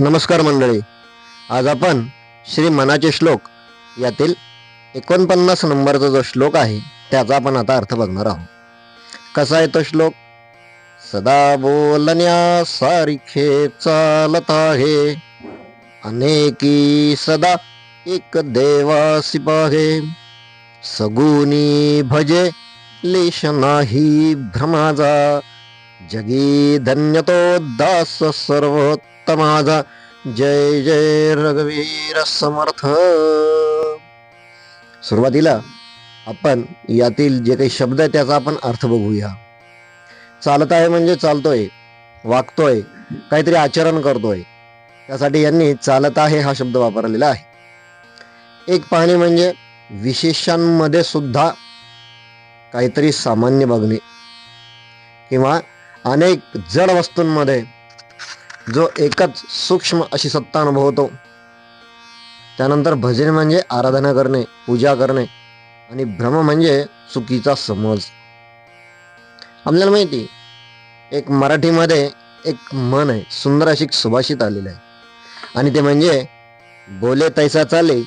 नमस्कार मंडळी. आज आपण श्री मनाचे श्लोक यातील एकोणपन्नास नंबरचा जो श्लोक आहे त्याचा आपण आता अर्थ बघणार आहोत. कसा आहे तो श्लोक? सदा बोलण्या सारखे चालत आहे अनेकी सदा एक देवासी पाहे. सगुनी भजे लेश नाही भ्रमाजा जगी धन्यतो दास सर्वोत्तमाजा जय जय रघुवीर समर्थ। सुरुवातीला आपण यातील जे काही शब्द आहे त्याचा आपण अर्थ बघूया. चालत आहे म्हणजे चालतोय वागतोय काहीतरी आचरण करतोय. त्यासाठी यांनी चालत आहे हा शब्द वापरलेला आहे. एक पाहणे म्हणजे विशेषांमध्ये सुद्धा काहीतरी सामान्य बघणे किंवा अनेक जड वस्तूंमध्ये जो एकच सूक्ष्म अशी सत्ता अनुभवतो. त्यानंतर भजन म्हणजे आराधना करणे पूजा करणे आणि भ्रम म्हणजे चुकीचा समज. आपल्याला माहिती एक मराठीमध्ये एक मन आहे सुंदर अशी सुभाषित आलेलं आहे. आणि ते म्हणजे बोले तैसा चाले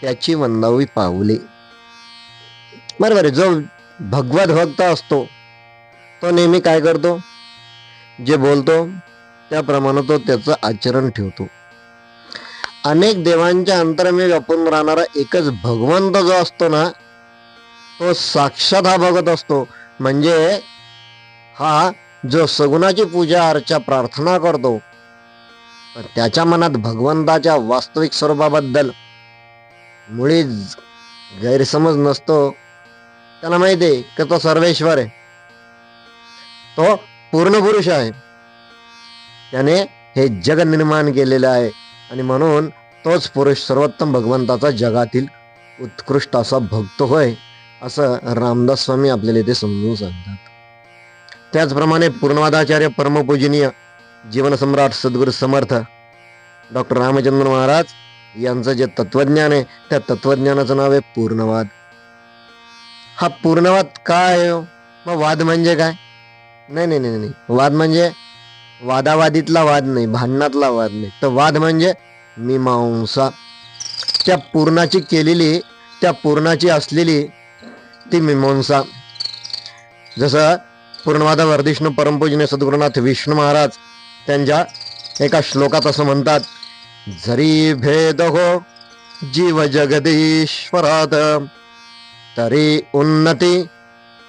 त्याची वंदावी पावली. बरोबर आहे जो भगवत भक्त असतो तो नेहमी काय करतो? जे बोलतो त्याप्रमाणे तो त्याचं आचरण ठेवतो. अनेक देवांच्या अंतरमे व्यापून राहणारा एकच भगवंत जो असतो ना तो साक्षात हा बघत असतो. म्हणजे हा जो सगुणाची पूजा अर्चा प्रार्थना करतो त्याच्या मनात भगवंताच्या वास्तविक स्वरूपाबद्दल मुळीच गैरसमज नसतो. त्याला माहिती आहे की तो सर्वेश्वर आहे. तो पूर्ण पुरुष आहे. त्याने हे जग निर्माण केलेलं आहे. आणि म्हणून तोच पुरुष सर्वोत्तम भगवंताचा जगातील उत्कृष्ट असा भक्त होय असं रामदास स्वामी आपल्याला इथे समजून सांगतात. त्याचप्रमाणे पूर्णवादाचार्य परमपूजनीय जीवनसम्राट सद्गुरू समर्थ डॉक्टर रामचंद्र महाराज यांचं जे तत्वज्ञान आहे त्या तत्वज्ञानाचं नाव आहे पूर्णवाद. हा पूर्णवाद काय आहे? मग वाद म्हणजे काय? नाही नाही नाही नाही. वाद म्हणजे वादावादीतला वाद नाही भांडणातला वाद नाही. तर वाद म्हणजे मीमांसा. त्या पूर्णाची केलेली त्या पूर्णाची असलेली ती मीमांसा. जसं पूर्णवादा वर्धिष्णू परमपूजने सद्गुरुनाथ विष्णू महाराज त्यांच्या एका श्लोकात असं म्हणतात जरी भेद हो जीव जगदीश्वरात तरी उन्नती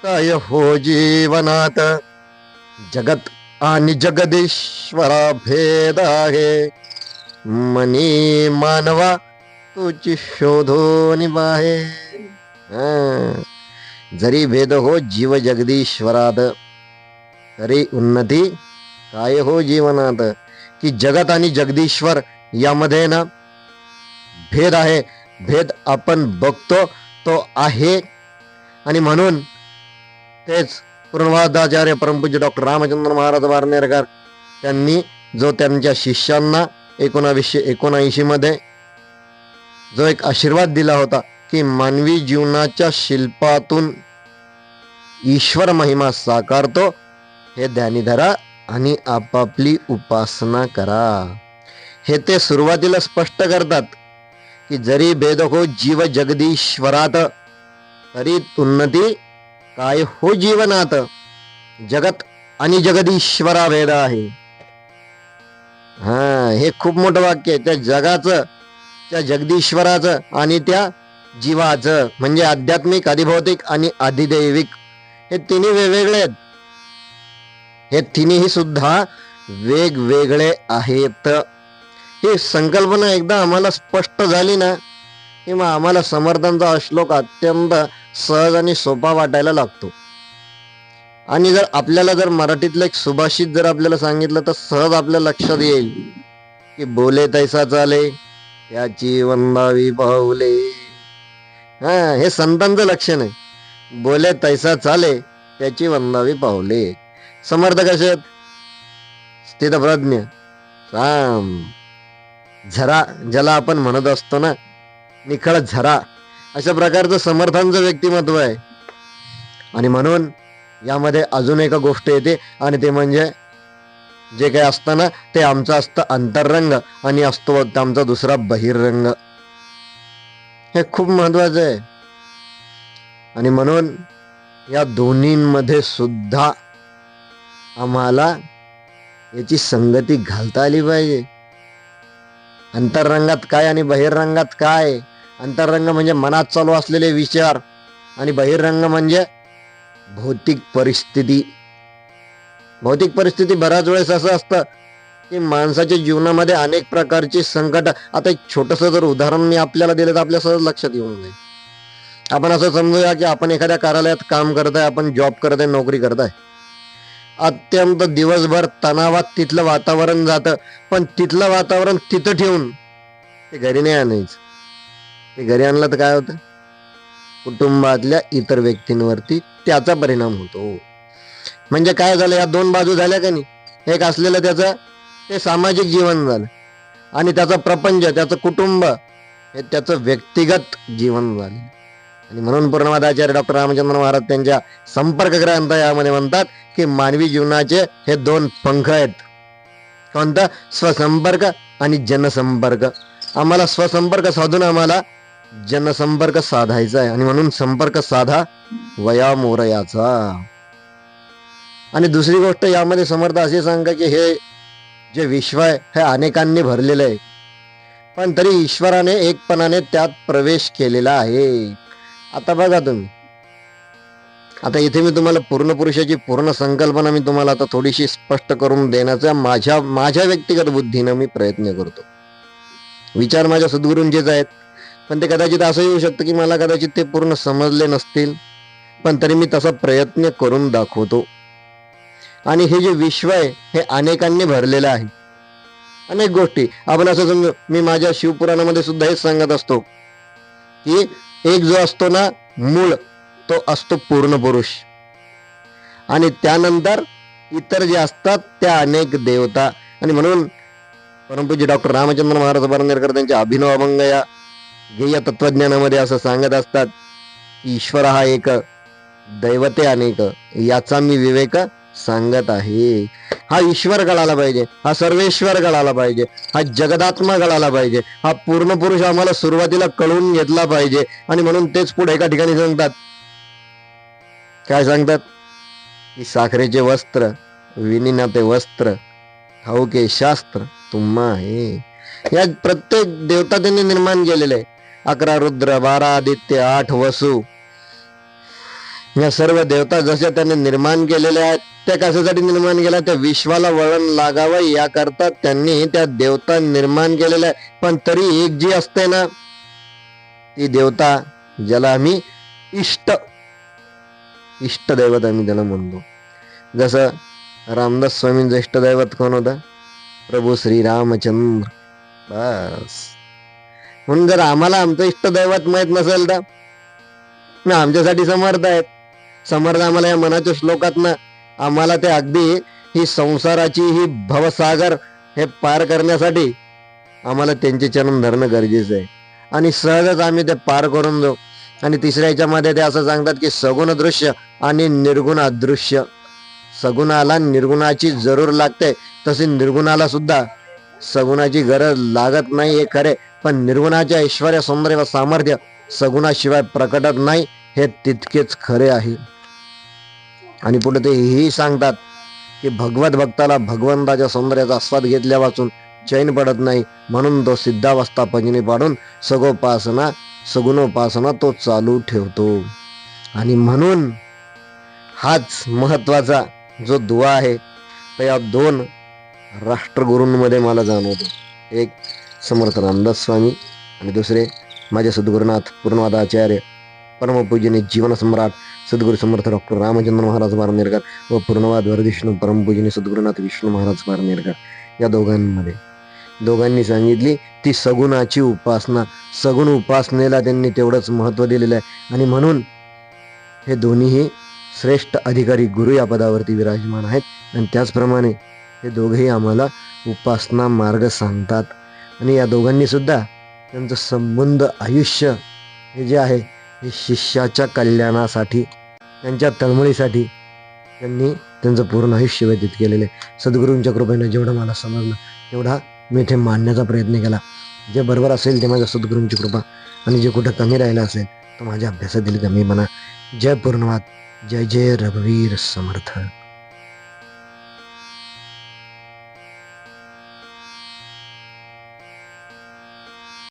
काय हो जीवनात. जगत आणि जगदीश्वरा भेद आहे. मनी मानवा तुझी शोधून बाहे जरी भेद हो जीव जगदीश्वरात तरी उन्नती काय हो जीवनात? की जगत आणि जगदीश्वर यामध्ये ना भेद आहे. भेद आपण बघतो तो आहे. आणि म्हणून तेच पूर्णवादाचार्य परमपूज्य डॉक्टर रामचंद्र महाराज वारनेरकर त्यांनी जो त्यांच्या शिष्यांना एकोणावीसशे एकोणऐंशीमध्ये जो एक आशीर्वाद दिला होता की मानवी जीवनाच्या शिल्पातून ईश्वर महिमा साकारतो हे ध्यानी धरा आणि आपापली उपासना करा. हे ते सुरुवातीला स्पष्ट करतात की जरी भेद हो जीव जगदीश्वरात तरी उन्नती काय हो जीवनात? जगत आणि जगदीश्वरा भेद आहे. हा हे खूप मोठं वाक्य आहे. त्या जगाचं त्या जगदीश्वराचं आणि त्या जीवाचं म्हणजे आध्यात्मिक अधिभौतिक आणि अधिदैविक हे तिन्ही वेगवेगळे आहेत. हे तिन्ही सुद्धा वेगवेगळे आहेत. ही संकल्पना एकदा आम्हाला स्पष्ट झाली ना किंवा आम्हाला समर्थांचा श्लोक अत्यंत सहज आणि सोपा वाटायला लागतो. आणि जर आपल्याला जर मराठीतलं एक सुभाषित जर आपल्याला सांगितलं तर सहज आपल्या लक्षात येईल की बोले तैसा चाले त्याची वंदावी पाऊले हा हे संतांचं लक्षण आहे. बोले तैसा चाले त्याची वंदावी पाहुले समर्थ कसे आहेत स्थितप्रज्ञ राम. झरा ज्याला आपण म्हणत असतो ना निखळ झरा. अशा प्रकारचं समर्थांचं व्यक्तिमत्व आहे. आणि म्हणून यामध्ये अजून एका गोष्ट येते आणि ते म्हणजे जे काही असतं ना ते आमचं असतं अंतररंग आणि असतो फक्त आमचा दुसरा बहिरंग. हे खूप महत्वाचं आहे. आणि म्हणून या दोन्हींमध्ये सुद्धा आम्हाला याची संगती घालता आली पाहिजे. अंतररंगात काय आणि बहिरंगात काय? अंतररंग म्हणजे मनात चालू असलेले विचार आणि बहिरंग म्हणजे भौतिक परिस्थिती. भौतिक परिस्थिती बऱ्याच वेळेस असं असतं की माणसाच्या जीवनामध्ये अनेक प्रकारची संकट आता एक छोटस जर उदाहरण मी आपल्याला दिलं तर आपल्या सहज लक्षात येऊन जाईल. आपण असं समजूया की आपण एखाद्या कार्यालयात काम करताय आपण जॉब करताय नोकरी करत आहे अत्यंत दिवसभर तणावात तिथलं वातावरण जातं पण तिथलं वातावरण तिथं ठेवून ते घरी नाही आणायचं. ते घरी आणलं तर काय होतं? कुटुंबातल्या इतर व्यक्तींवरती त्याचा परिणाम होतो. म्हणजे काय झालं या दोन बाजू झाल्या का नाही? एक असलेलं त्याचं ते सामाजिक जीवन झालं. आणि त्याचं प्रपंच त्याचं कुटुंब हे त्याचं व्यक्तिगत जीवन झालं. आणि म्हणून पूर्णवादाचार्य डॉक्टर रामचंद्र महाराज त्यांच्या संपर्क ग्रंथ यामध्ये म्हणतात की मानवी जीवनाचे हे दोन पंख आहेत. कोणतं? स्वसंपर्क आणि जनसंपर्क. आम्हाला स्वसंपर्क साधून आम्हाला जनसंपर्क साधायचा आहे. आणि म्हणून संपर्क साधा वया मोरयाचा. आणि दुसरी गोष्ट यामध्ये समर्थ असे सांगा की हे जे विश्व आहे हे अनेकांनी भरलेलं आहे. पण तरी ईश्वराने एकपणाने त्यात प्रवेश केलेला आहे. आता बघा तुम्ही. आता इथे मी तुम्हाला पूर्ण पुरुषाची पूर्ण संकल्पना मी तुम्हाला आता थोडीशी स्पष्ट करून देण्याचा माझ्या माझ्या व्यक्तिगत बुद्धीनं मी प्रयत्न करतो. विचार माझ्या सद्गुरूंचेच आहेत. पण ते कदाचित असं येऊ शकतं की मला कदाचित ते पूर्ण समजले नसतील. पण तरी मी तसा प्रयत्न करून दाखवतो. आणि हे जे विश्व आहे हे अनेकांनी भरलेलं आहे. अनेक गोष्टी. आपण असं समजू मी माझ्या शिवपुराणामध्ये सुद्धा हेच सांगत असतो की एक जो असतो ना मूळ तो असतो पूर्ण पुरुष. आणि त्यानंतर इतर जे असतात त्या अनेक देवता. आणि म्हणून परमपूज्य डॉक्टर रामचंद्र महाराज बारनेरकर त्यांच्या अभिनव अभंग या ध्येय तत्वज्ञानामध्ये असं सांगत असतात की ईश्वर हा एक दैवते अनेक याचा मी विवेक सांगत आहे. हा ईश्वर गळाला पाहिजे हा सर्वेश्वर गळाला पाहिजे हा जगदात्मा गळाला पाहिजे हा पूर्ण पुरुष आम्हाला सुरुवातीला कळून घेतला पाहिजे आणि म्हणून तेच पुढे एका ठिकाणी सांगतात. काय सांगतात? की साखरेचे वस्त्र विनिना ते वस्त्र ठाऊके शास्त्र तुम्हा आहे. या प्रत्येक देवता त्यांनी निर्माण केलेले आहे. अकरा रुद्र बारा आदित्य आठ वसू. या सर्व देवता जशा त्याने निर्माण केलेल्या आहेत त्या कशासाठी निर्माण केल्या? त्या विश्वाला वळण लागावं याकरता त्यांनी त्या देवता निर्माण केलेल्या आहे पण तरी एक जी असते ना ती देवता ज्याला आम्ही इष्ट इष्ट दैवत आम्ही त्याला म्हणतो. जसं रामदास स्वामींचं इष्टदैवत कोण होता? प्रभू श्री रामचंद्र बस. म्हणून जर आम्हाला आमचं इष्टदैवत माहीत नसेल तर मी आमच्यासाठी समर्थ आहेत. समर्थ आम्हाला या मनाच्या श्लोकातनं आम्हाला ते अगदी ही संसाराची ही भवसागर हे पार करण्यासाठी आम्हाला त्यांचे चरण धरणं गरजेचं आहे. आणि सहजच आम्ही ते पार करून जाऊ आणि तिसऱ्या याच्यामध्ये ते असं सांगतात की सगुण दृश्य आणि निर्गुण अदृश्य. सगुणाला निर्गुणाची जरूर लागते. तसे निर्गुणाला सुद्धा सगुणाची गरज लागत नाही हे खरे. पण निर्गुणाचे ऐश्वर सौंदर्य व सामर्थ्य सगुणाशिवाय प्रकटत नाही हे तितकेच खरे आहे. आणि पुढे ते हेही सांगतात की भगवत भक्ताला भगवंताच्या सौंदर्याचा आस्वाद घेतल्या वाचून चैन पडत नाही म्हणून तो सिद्धावस्था पंजनी पाडून सगोपासना सगुणोपासना तो चालू ठेवतो. आणि म्हणून हाच महत्त्वाचा जो दुवा आहे तर या दोन राष्ट्रगुरूंमध्ये मला जाणवतो. एक समर्थ रामदास स्वामी आणि दुसरे माझे सद्गुरुनाथ पूर्णवादाचार्य परमपूजने जीवनसम्राट सद्गुरू समर्थ डॉक्टर रामचंद्र महाराज बारनेरकर व पूर्णवाद वरदिष्णू परमपूजने सद्गुरुनाथ विष्णू महाराज बारनेरकर या दोघांमध्ये. दोघांनी सांगितली ती सगुणाची उपासना सगुण उपासनेला त्यांनी तेवढंच महत्त्व दिलेलं आहे. आणि म्हणून हे दोन्हीही श्रेष्ठ अधिकारी गुरु या पदावरती विराजमान आहेत. आणि त्याचप्रमाणे हे दोघेही आम्हाला उपासना मार्ग सांगतात. आणि या दोघांनीसुद्धा त्यांचं संबंध आयुष्य हे जे आहे हे शिष्याच्या कल्याणासाठी त्यांच्या तळमळीसाठी त्यांनी त्यांचं पूर्ण आयुष्य व्यतीत केलेले सद्गुरूंच्या कृपेनं जेवढं मला समजलं तेवढा मी इथे मांडण्याचा प्रयत्न केला. जे बरोबर असेल ते माझ्या सद्गुरूंची कृपा. आणि जे कुठं कमी राहिलं असेल तो माझ्या अभ्यासातील कमी म्हणा. जय पूर्णवाद. जय जय रघुवीर समर्थ.